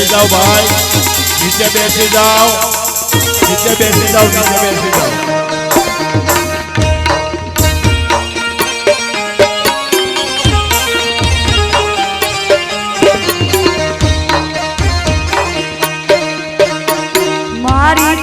બેસી જાઓ ભાઈ. નીચે બેસી જાઓ. નીચે બેસી જાઓ નીચે બેસી જાઓ. મારી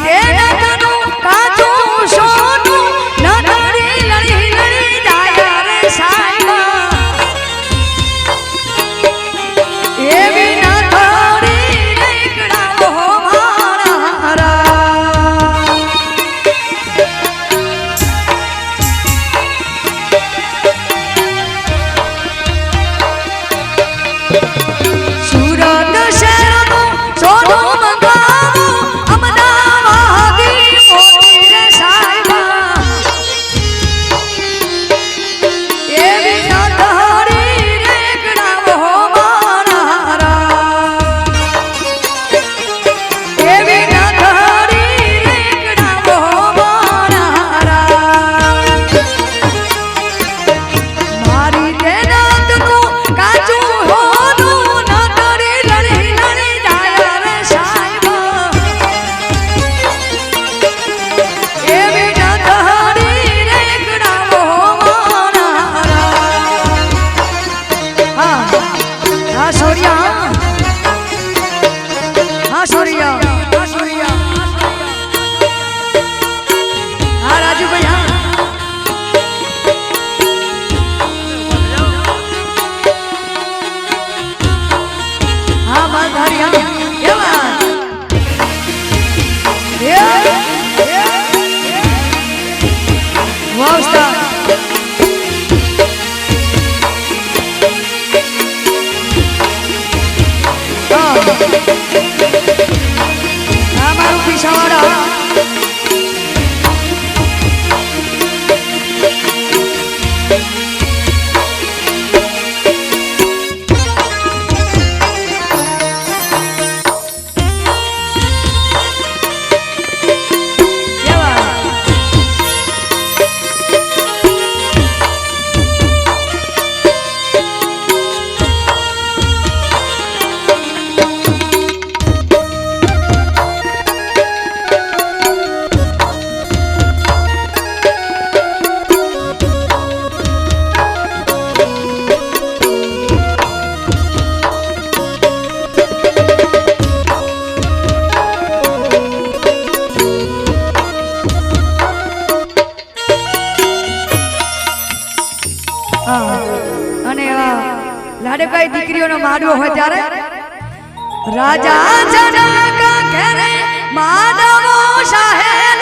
রাজা জনক করে মাধব সাহেব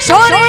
সরে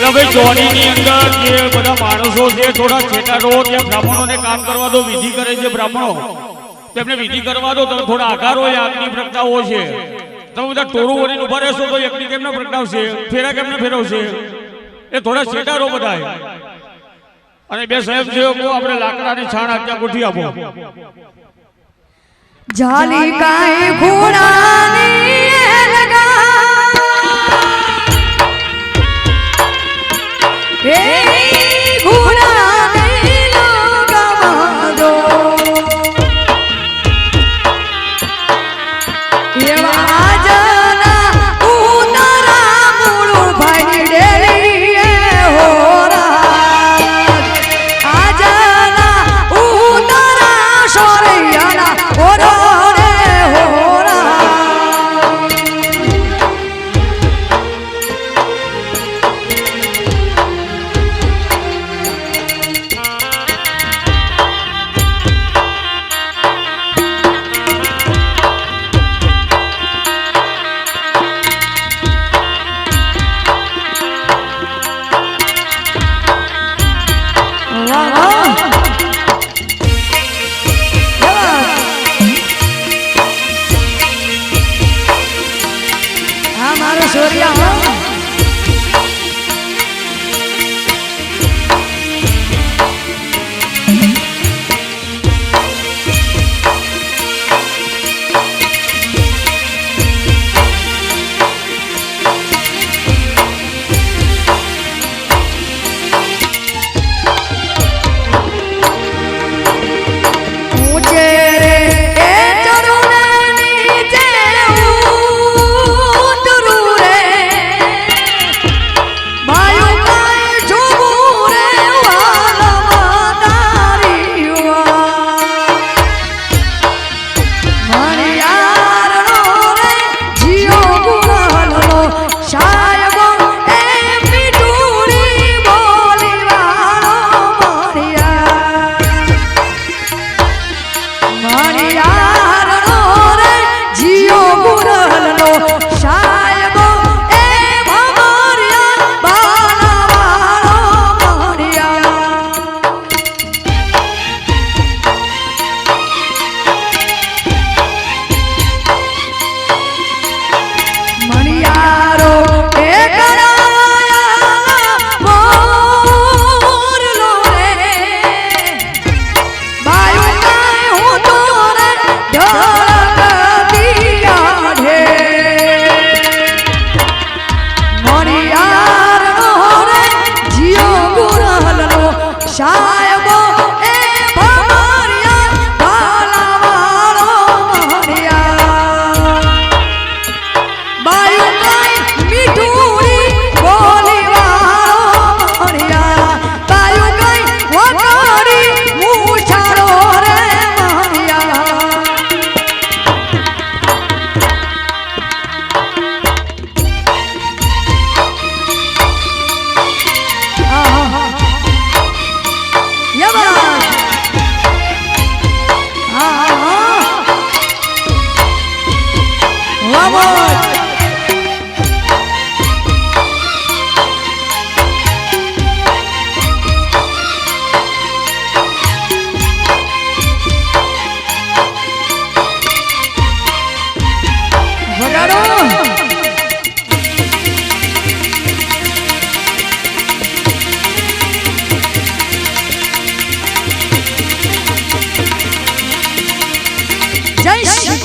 હવે ભાઈ ચોરીની અંદર જે બધા માણસો છે, થોડા છેટાડો, ત્યાં બ્રાહ્મણોને કામ કરવા દો, વિધિ કરે છે બ્રાહ્મણો. તેમને વિધિ કરવા દો, તમે થોડા આકારો આગની પ્રગટાવો છે. તમે બધા ટોળું વળીને ઊભા રહેશો તો એકની કેમને પ્રગટાવશે? ફેરા કેમને ફેરવશે? એ થોડા છેટાડો બધા અને બે સાહેબ છે આપણે લાકડાની છાણ આજ્ઞા ગોઠવી આપો. જાલી કાય ઘોડાની Ei!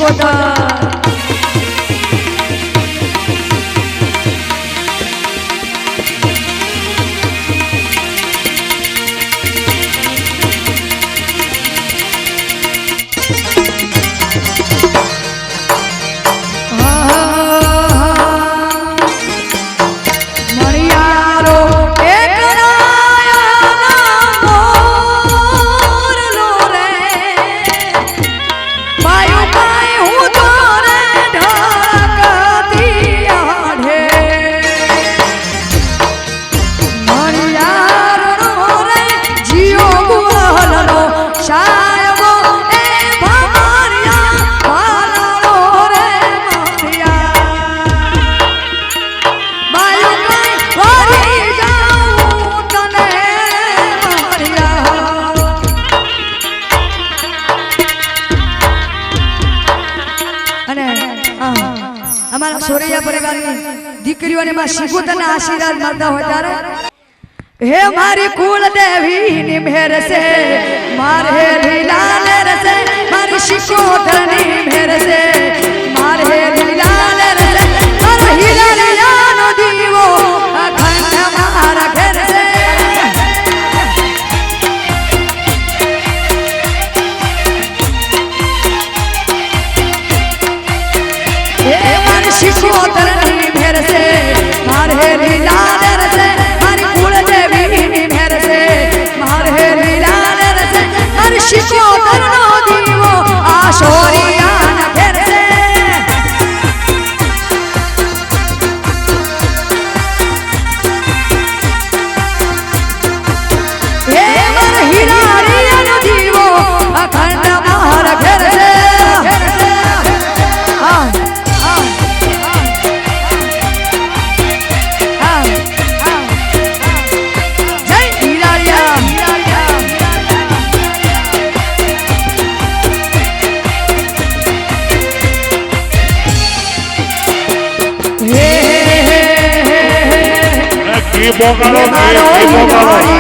我的。આશીર્વાદ મળતા હોય ત્યારે? હે મારી કુલ દેવી ની મેર છે મારે લીલા ને રસે મારી શિકોતરની મેર છે મોકો કરો મોકો કરો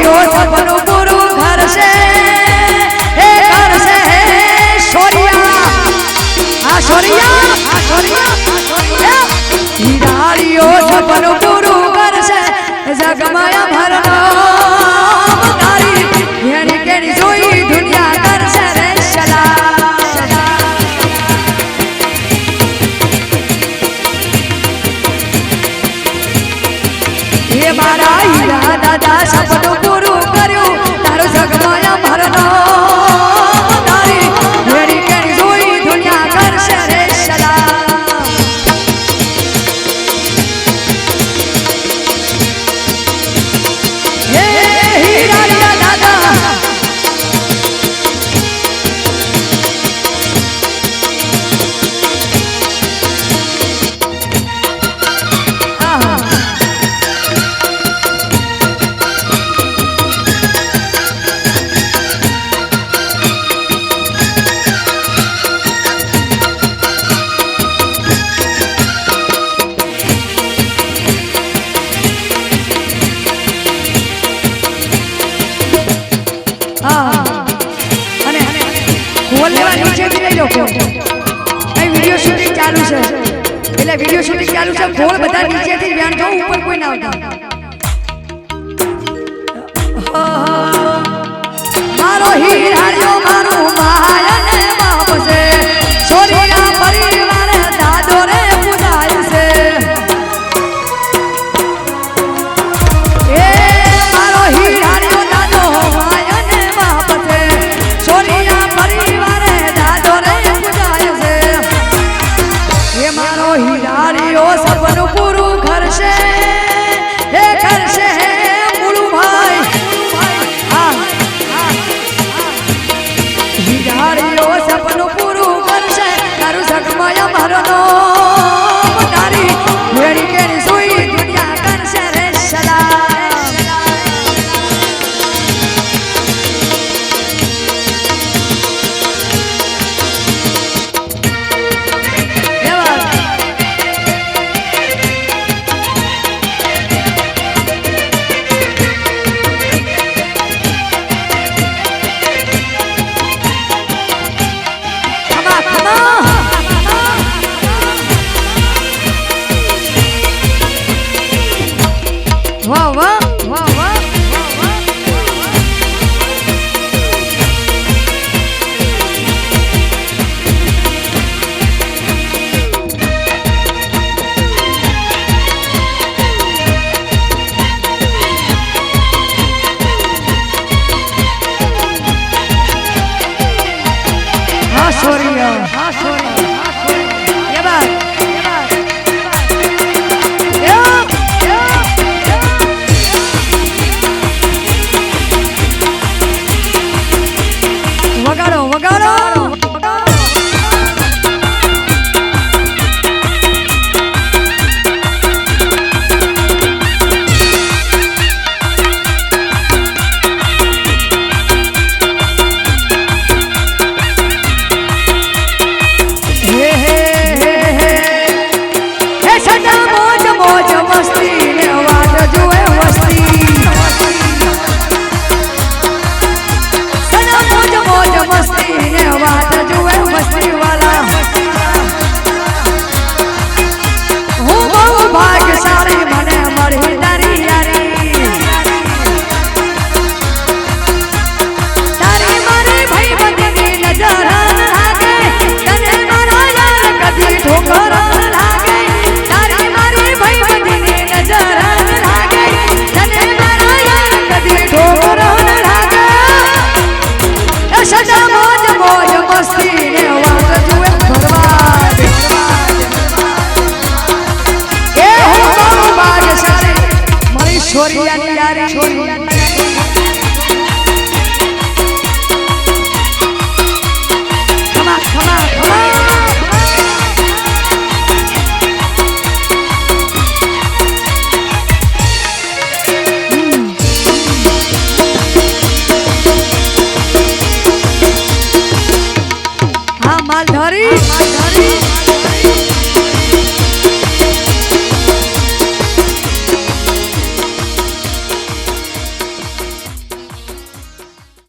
છો. અહીં વીડિયો શૂટિંગ ચાલુ છે. એટલે વીડિયો શૂટિંગ ચાલુ છે. ગોળ બધા નીચેથી ધ્યાન જો ઉપર કોઈ ના આવતા. મારો હીર હાર્યો